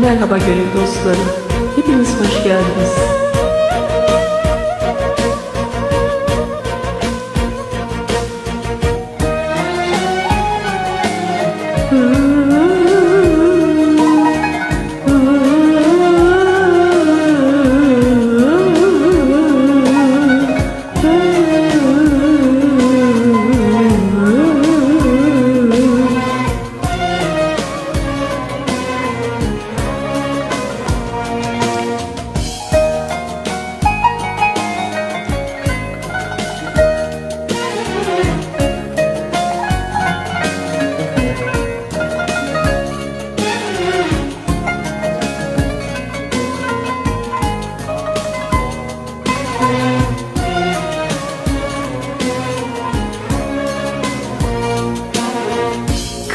Merhaba gönül dostlarım. Hepiniz hoş geldiniz.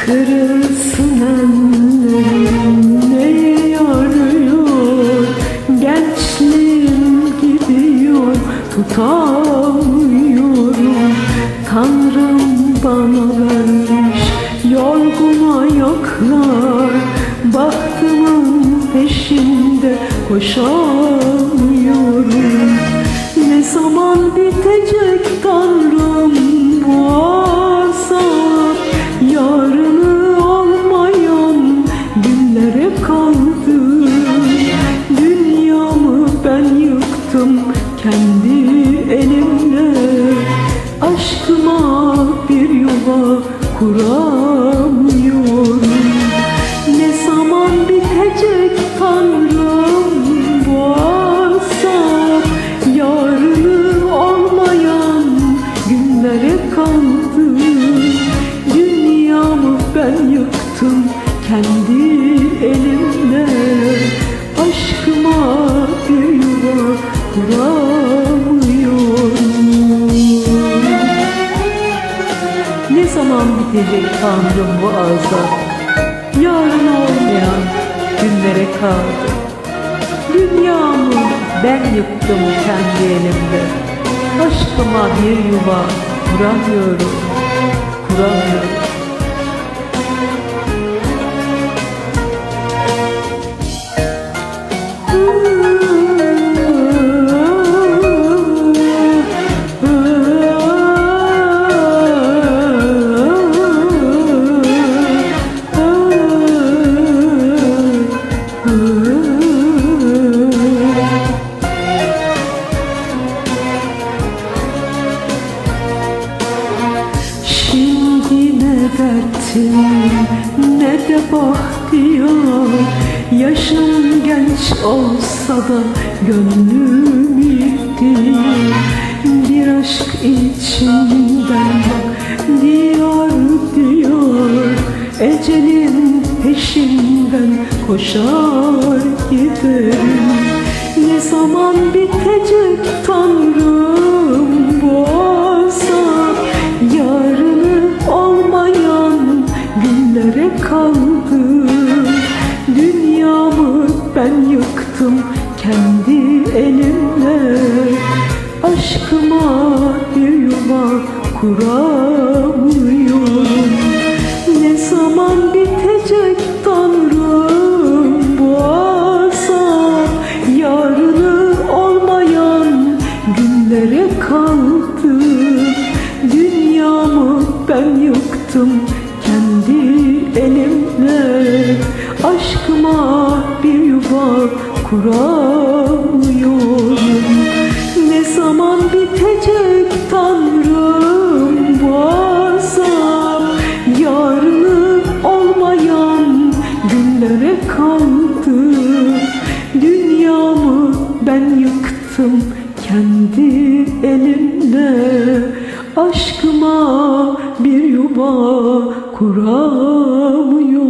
Kırılsın ellerim ne yarıyor? Gençliğim gidiyor tutamıyorum. Tanrım bana vermiş yorgun ayaklar Bahtımın peşinde koşamıyorum. Ne zaman bitecek elimle Aşkıma bir yuva kuramıyorum Ne zaman bitecek Tanrım bu azap Yarın olmayan günlere kaldı. Dünyamı ben yıktım kendi elimde. Aşkıma bir yuva kuramıyorum Kuramıyorum Şimdi ne de bahtiyar Yaşım genç olsa da gönlüm ihtiyar Bir aşk içinden bak diyor diyor. Ecelin peşinden koşar giderim. Ne zaman bitecek Tanrım kaldı. Dünyamı ben yıktım kendi elimle. Aşkıma bir yuva kuramıyorum. Ne zaman bitecek Tanrım bu azap Yarını olmayan günlere kaldı. Dünyamı ben yıktım kendi elimle Aşkıma bir yuva kuramıyorum. Ne zaman bitecek Tanrım bu azap? Yarını olmayan günlere kaldı. Dünyamı ben yıktım kendi elimle. Aşkıma bir yuva kuramıyorum